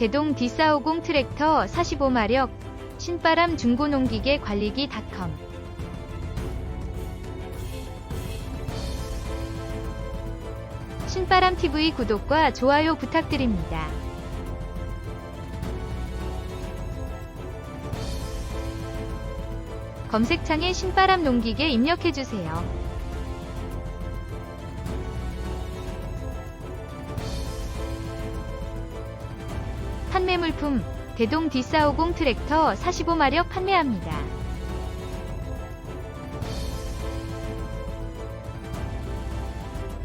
대동 D450 트랙터 45마력 신바람 중고농기계 관리기닷컴 신바람 TV 구독과 좋아요 부탁드립니다. 검색창에 신바람 농기계 입력해주세요. 판매 물품 대동 D450 트랙터 45마력 판매합니다.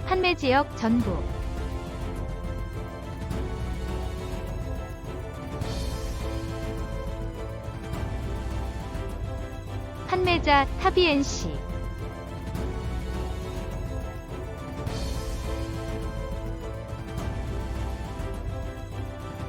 판매 지역 전부 판매자 타비엔시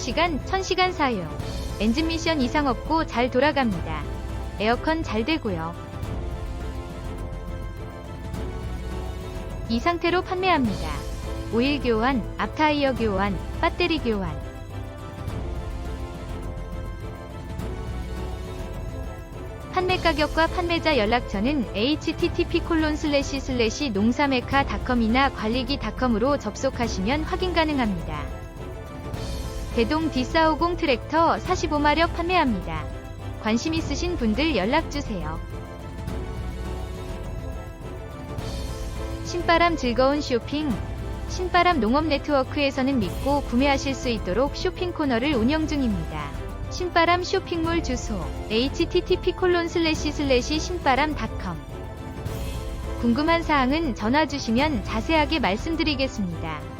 시간 1000시간 사용. 엔진 미션 이상 없고 잘 돌아갑니다. 에어컨 잘 되고요. 이 상태로 판매합니다. 오일 교환, 앞타이어 교환, 배터리 교환. 판매 가격과 판매자 연락처는 http 콜론 슬래시 슬래시 농사메카닷컴이나 관리기닷컴으로 접속하시면 확인 가능합니다. 대동 D450 트랙터 45마력 판매합니다. 관심 있으신 분들 연락주세요. 신바람 즐거운 쇼핑 신바람 농업 네트워크에서는 믿고 구매하실 수 있도록 쇼핑 코너를 운영 중입니다. 신바람 쇼핑몰 주소 http 콜론 슬래시 슬래시 신바람닷컴 궁금한 사항은 전화 주시면 자세하게 말씀드리겠습니다.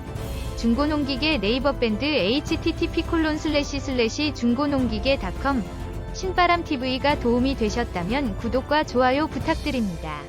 중고농기계 네이버 밴드 http 콜론 슬래시 슬래시 중고농기계닷컴 신바람TV가 도움이 되셨다면 구독과 좋아요 부탁드립니다.